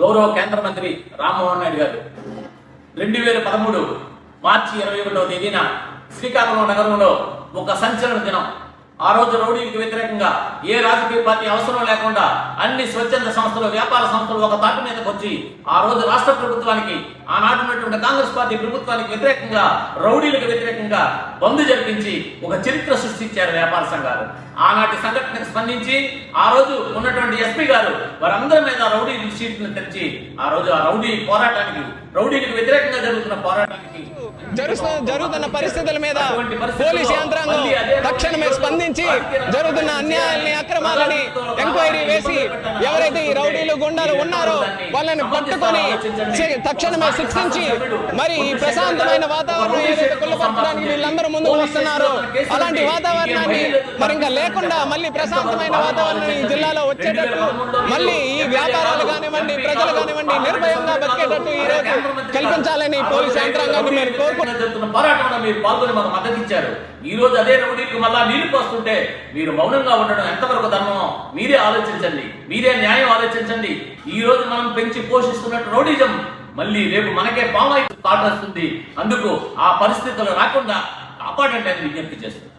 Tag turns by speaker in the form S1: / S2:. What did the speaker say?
S1: గౌరవ కేంద్ర మంత్రి రామ్మోహన్ నాయుడు గారు. రెండు వేల పదమూడు మార్చి ఇరవై ఒకటో తేదీన శ్రీకాకుళం నగరంలో ఒక సంచలన దినం. ఆ రోజు రౌడీలకు వ్యతిరేకంగా ఏ రాజకీయ పార్టీ అవసరం లేకుండా అన్ని స్వచ్ఛంద సంస్థలు వ్యాపార సంస్థలు ఒక తాటి మీదకి వచ్చి ఆ రోజు రాష్ట్ర ప్రభుత్వానికి ఆనాటి ఉన్నటువంటి కాంగ్రెస్ పార్టీ ప్రభుత్వానికి వ్యతిరేకంగా రౌడీలకు వ్యతిరేకంగా బంద్ జరిపించి ఒక చరిత్ర సృష్టించారు వ్యాపార సంఘాలు. ఆనాటి సంఘటనకు స్పందించి ఆ రోజు ఉన్నటువంటి ఎస్పీ గారు వారందరి మీద రౌడీ షీట్ను తెచ్చి ఆ రోజు ఆ రౌడీ పోరాటానికి రౌడీలకు వ్యతిరేకంగా జరుగుతున్న పోరాటానికి
S2: జరుగుతున్న పరిస్థితుల మీద పోలీస్ యంత్రాంగం తక్షణమే స్పందించి జరుగుతున్న అన్యాయాల్ని అక్రమాలని ఎంక్వైరీ వేసి ఎవరైతే ఈ రౌడీలు గుండాలు ఉన్నారో వాళ్ళని పట్టుకొని తక్షణమే శిక్షించి మరి ఈ ప్రశాంతమైన వాతావరణం ఏదైతే కుళ్ళపరచడానికి వీళ్ళందరూ ముందుకు వస్తున్నారో అలాంటి వాతావరణాన్ని మరి ఇంకా లేకుండా మళ్ళీ ప్రశాంతమైన వాతావరణం ఈ జిల్లాలో వచ్చేటట్టు మళ్ళీ ఈ వ్యాపారాలు కానివ్వండి ప్రజలు కానివ్వండి నిర్భయంగా బతికేటట్టు ఈ రోజు కల్పించాలని పోలీస్ యంత్రాంగాన్ని మీరు కోరుకుంటున్నాం
S1: పోరాటంలో మీరు పాల్గొని మనం మద్దతు ఇచ్చారు. ఈ రోజు అదే రౌడీలకు మళ్ళా నీళ్ళు పోస్తుంటే మీరు మౌనంగా ఉండడం ఎంతవరకు ధర్మమో మీరే ఆలోచించండి. మీరే న్యాయం ఆలోచించండి. ఈ రోజు మనం పెంచి పోషిస్తున్నట్టు రౌడిజం మళ్ళీ రేపు మనకే పాము కాటొస్తుంది అందుకు ఆ పరిస్థితులు రాకుండా కాపాడండి అని విజ్ఞప్తి చేస్తుంది